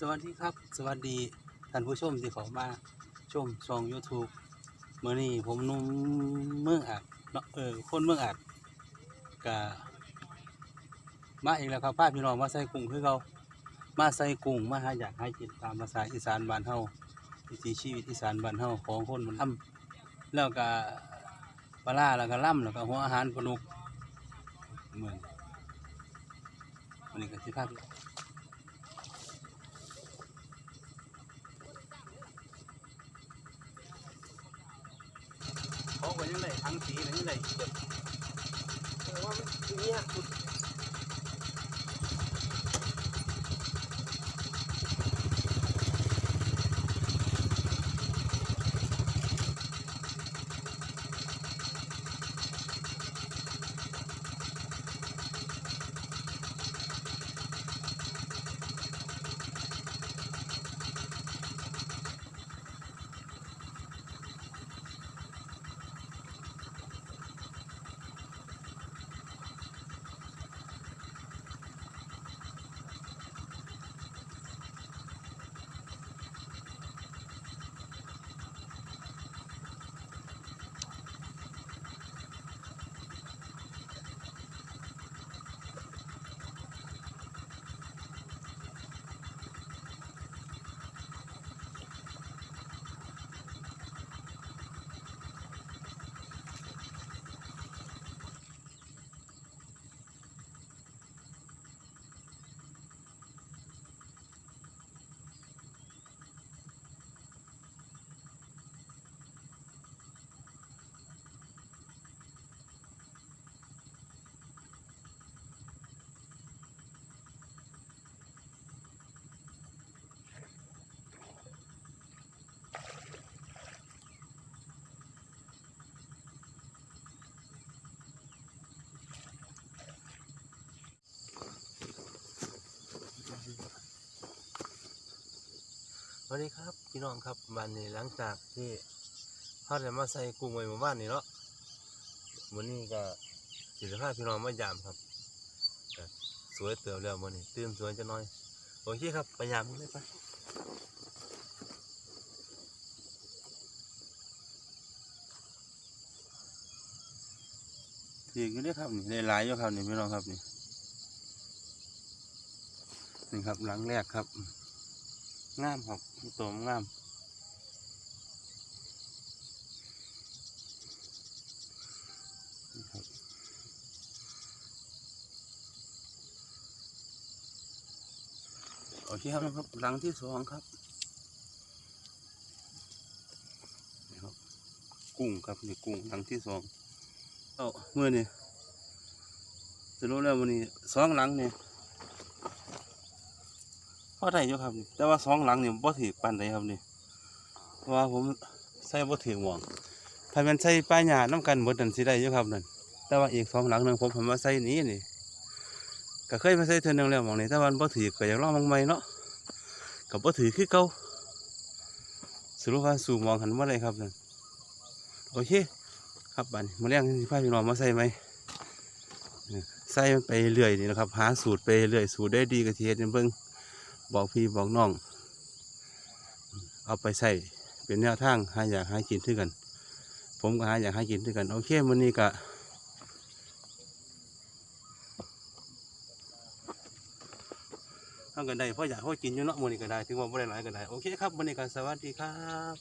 สวัสดีครับ สวัสดีท่านผู้ชมที่เขามาชมช่อง YouTube เมื่อนี้ผมนุ่มเมืองอาจเนาะเออคนเมืองอาจกะมาอีกแล้วครับพาพี่น้องมาใส่กุ้งคือเขามาใส่กุ้งมาหาอยากให้กินตามภาษาอีสานบ้านเฮาวิถีชีวิตอีสานบ้านเฮาของคนมันทำแล้วก็ปลาร้าแล้วก็ล่ำแล้วก็หัวอาหารปลาดุกเหมือนวันนี้ก็สิพาพี่ เขาังได้ทั้งสีเลยยังได้เบิดแต่ว่ามันเนี่ยสุด วัสดีครับพี่น้องครับวันนี้หลังจากที่พ่อได้มาใส่กุ้งไว้เมื่อวานนี้เนาะวันนี้ก็สิริภาพพี่น้องมายามครับสวยเติมแล้ววันนี้ตื่นสวยจะน้อยโอเคครับไปยามเลยไปถือกันด้ครับนี่ได้หลายอยู่ครับนี่พี่น้องครับนี่นี่ครับหลังแรกครับ งามครับตัวงามโอเคครับนะครับ หลังที่สองครับนี่ครับ กุ้งครับนี่กุ้งหลังที่สองเอาเมื่อนี่จะรู้แล้ววันนี้สองหลังเนี่ย พอได้อยู่ครับนี่แต่ว่าสองหลังนี่บ่ถือปานใดครับนี่ว่าผมใส่บ่ถือหม่องถ้ามันใส่ป้ายหญ้าน้ำกันหมดนั่นสิได้อยู่ครับนั่นแต่ว่าอีกสองหลังนึงผมผมมาใส่นี้นี่ก็เคยมาใส่เทื่อนึงแล้วหม่องนี้แต่วันบ่ถือก็อยากลองมองใหม่เนาะก็บ่ถือคือเก่าสรุปว่าสู่มองหันบ่ได้ครับนั่นโอเคครับบันี้มื้อแรงสิพาพี่น้องมาใส่ไหมใส่มันไปเรื่อยนี่นะครับ หาสูตรไปเรื่อยสูตรได้ดีก็สิเฮ็ดให้เบิ่ง บอกพี่บอกน้อง เอาไปใส่เป็นแนวทางหาอยากหากินด้วยกัน ผมก็หาอยากหากินด้วยกัน โอเควันนี้ก็ทำกันได้เพราะอยากเพราะกินอยู่เนาะวันนี้ก็ได้ ถึงว่าไม่ได้หลายก็ได้ โอเคครับวันนี้ก็สวัสดีครับ